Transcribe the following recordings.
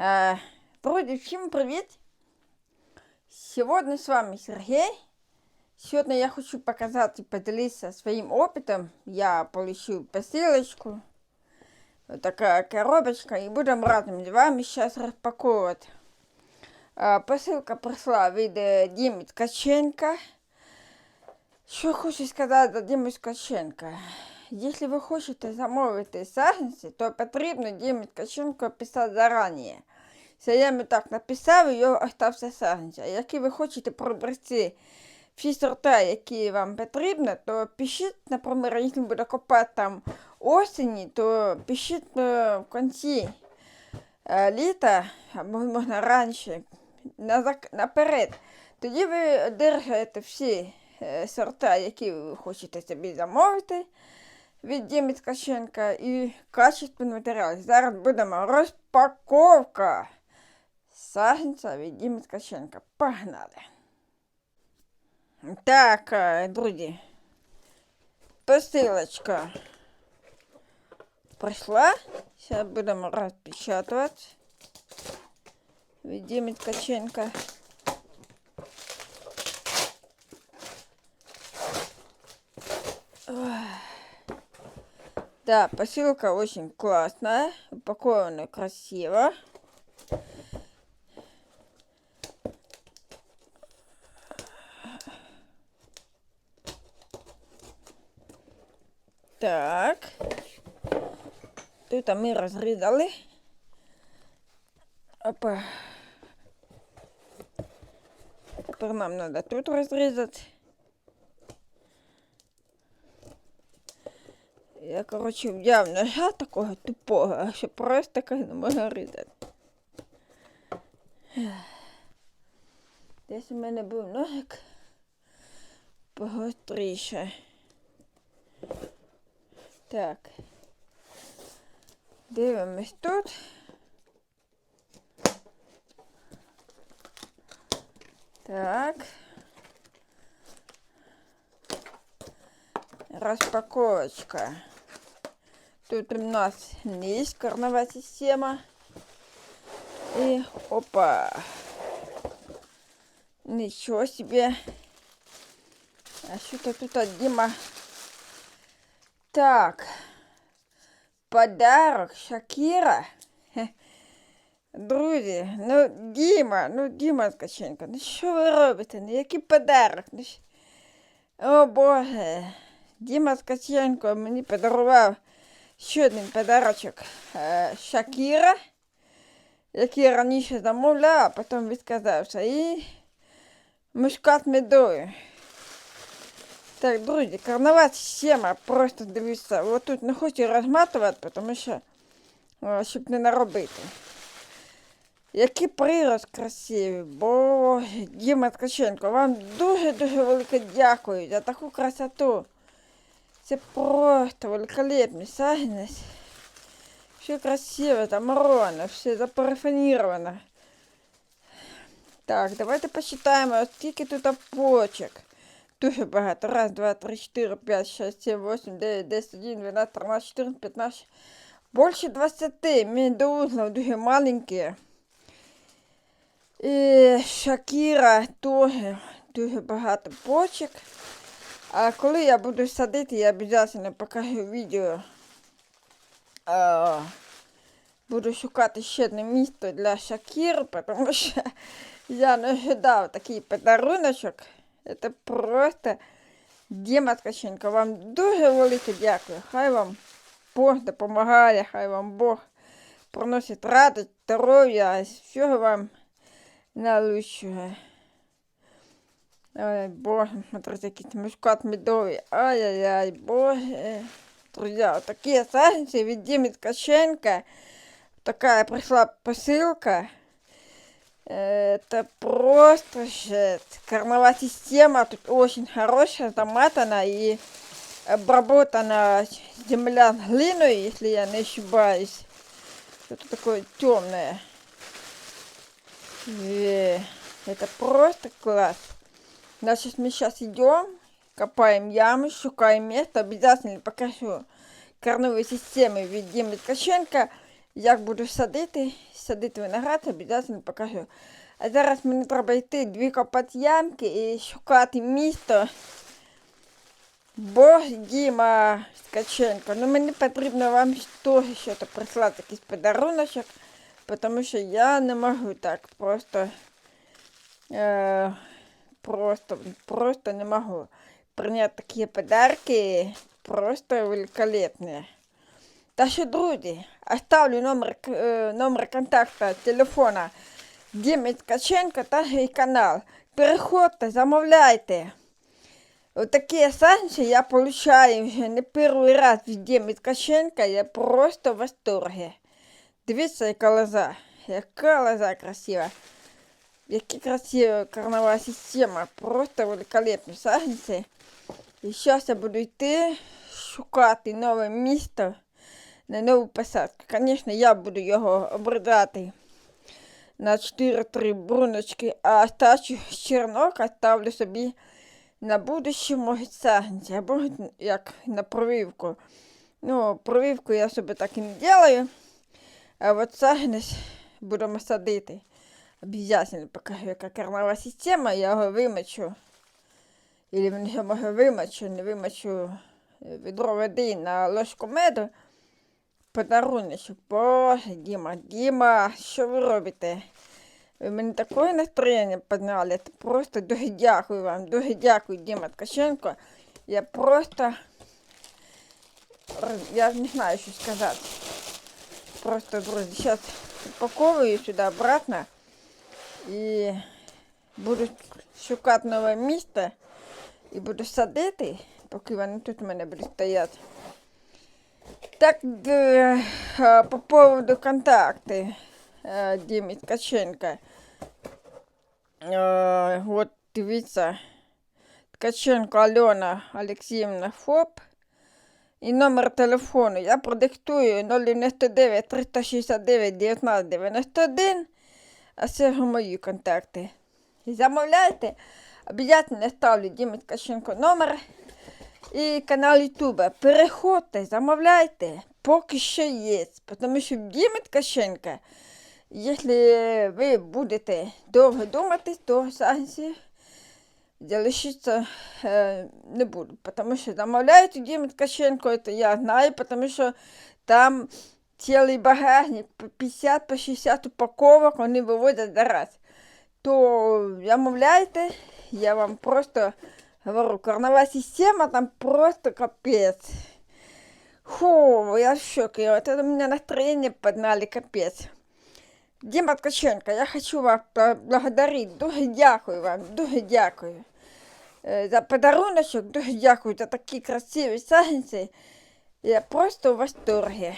Э, Друзі, всім привіт! Сьогодні з вами Сергій. Сьогодні я хочу показати, поделитися своїм опитом. Я получив посилочку. Вот коробочка. І будемо разом з вами зараз розпаковувати. А, Посилка прийшла від е, Діми Ткаченка. Що хочу сказати за Ткаченка. Якщо ви хочете замовити саженці, то потрібно Дімі Ткаченко писати зарані. Це я йому так написав, і його остався саженця. Якщо ви хочете пробрати всі сорта, які вам потрібні, то пишіть, наприклад, якщо буде копати там осені, то пишіть е, в кінці е, літа, або можна раніше, наперед. Тоді ви одержаєте всі е, сорта, які ви хочете собі замовити від Діми Ткаченка і качественний матеріал. Зараз будемо розпаковка саженця від Діми Ткаченка. Погнали! Так, е, друзі, посилочка прийшла. Зараз будемо розпечатувати від Діми Ткаченка. Да, посылка очень классная, упакована красиво. Так. Тут ми розрізали. Опа. Тепер нам треба тут розрізати. Я, коротше, взяв ножа такого тупого, а що просто так не можна різати. Десь у мене був ножик погостріше. Так. Дивимось тут. Так. Распаковочка. Тут у нас есть корневая система. И опа. Ничего себе. А что-то тут от Дима. Так. Подарок Шакира. Хе. Друзі, ну Діма, ну Діма Ткаченко, ну що ви робите? Ну який подарок? Ну, щ- О Боже. Діма Ткаченко мені подарував ще один подарочок е, Шакіра, який раніше замовляв, а потім відказався. І мушкат медою. Так, друзі, карнава система, просто дивіться, отут не хочу розматувати, тому що, щоб не наробити. Який прирост красивий, бо Діма Ткаченко, вам дуже-дуже велике дякую за таку красоту. Це просто великолепний сагінець. Все красиво, замуровано, все запарафоніровано. Так, давайте посчитаємо, скільки тут почок. Дуже багато. Раз, два, три, чотири, п'ять, шесть, сім, восемь, дев'ять, десять, один, дванадцять, тринадцять, чотирнадцять, п'ятнадцять. Більше 20. Медоузлов дуже маленькі. І Шакіра теж дуже багато почок. А коли я буду садити, я обов'язково покажу відео. А, буду шукати ще одне місто для Шакіри, тому що я не ожидав такий подаруночок. Це просто Діма Ткаченко, вам дуже велике дякую. Хай вам Бог допомагає, хай вам Бог приносить радість, здоров'я, всього вам найкращого. Ай, боже, смотрите, якийсь мушкат медовий. Ай-яй-яй, боже. Друзья, вот такие саженцы від Димы Ткаченко. Такая пришла посылка. Это просто жесть. Кормовая система тут очень хорошая, заматана и обработана земля глиной, если я не ошибаюсь. Что-то такое темное. Это просто класс. Значит, мы сейчас идем, копаем ямы, шукаем место. Обязательно покажу корневые системы від Діми Ткаченка. як буду садити, садити виноград, обов'язково покажу. А зараз мені треба йти дві копати ямки і шукати місто. Бо Діма Ткаченко, ну мені потрібно вам теж щось прислати, якийсь подаруночок, тому що я не можу так просто, е, просто, просто не можу прийняти такі подарки, просто великолепні. Та що, друзі, оставлю номер, е, номер контакту телефона Діми Ткаченко та її канал. Переходьте, замовляйте. Отакі санкції я получаю вже не перший раз від Діми Ткаченка, я просто в восторге. Дивіться, яка лоза, яка лоза красива. Які красива корнова система, просто великолепні саджанці. І зараз я буду йти шукати нове місто на нову посадку. Звісно, я буду його обрізати на 4-3 бруночки, а остачу з чернока ставлю собі на будуще, може, сагнці, або як на провівку. Ну, провівку я собі так і не делаю. А от сагнець будемо садити. Обов'язково покажу, яка корнова система, я його вимочу. Или він може вимочу, не вимочу відро води на ложку меду. Подаруночок. Боже, Діма, Діма, що ви робите? Ви мені таке настроєння підняли. Просто дуже дякую вам. Дуже дякую, Діма Ткаченко. Я просто я не знаю, що сказати. Просто, друзі, зараз упаковую сюди обратно і буду шукати нове місце і буду садити, поки вони тут у мене будуть стояти. Так, по поводу контакти Діми Ткаченка. От дивіться, Ткаченко Альона Олексіївна ФОП. І номер телефону я продиктую 099 369 1991. А це мої контакти. Замовляйте. Обов'язково ставлю Дімі Ткаченко номер і канал Ютуба. Переходьте, замовляйте, поки що є. Тому що Діми Ткаченка, якщо ви будете довго думати, то санкції залишиться е, не буду. Тому що замовляють у Діми Ткаченко, це я знаю, тому що там цілий багажник по 50-60 упаковок вони виводять зараз. То замовляйте, я вам просто говорю, корнова система там просто капец. Фу, я в шоке. Вот у меня настроение подняли, капец. Дима Ткаченко, я хочу вас поблагодарить. Дуже дякую вам, дуже дякую. Э, за подаруночок, дуже дякую за такі красиві сагінці. Я просто в восторге.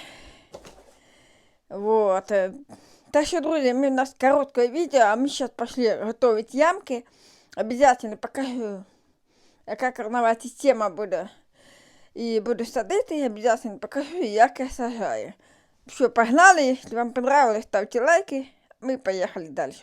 Вот. Так что, друзья, у нас короткое видео, а мы сейчас пошли готовить ямки. Обязательно покажу яка корнова система буде. І буду садити, і обов'язково покажу, як я сажаю. Все, погнали, Если вам понравилось, ставьте лайки. Мы поехали далі.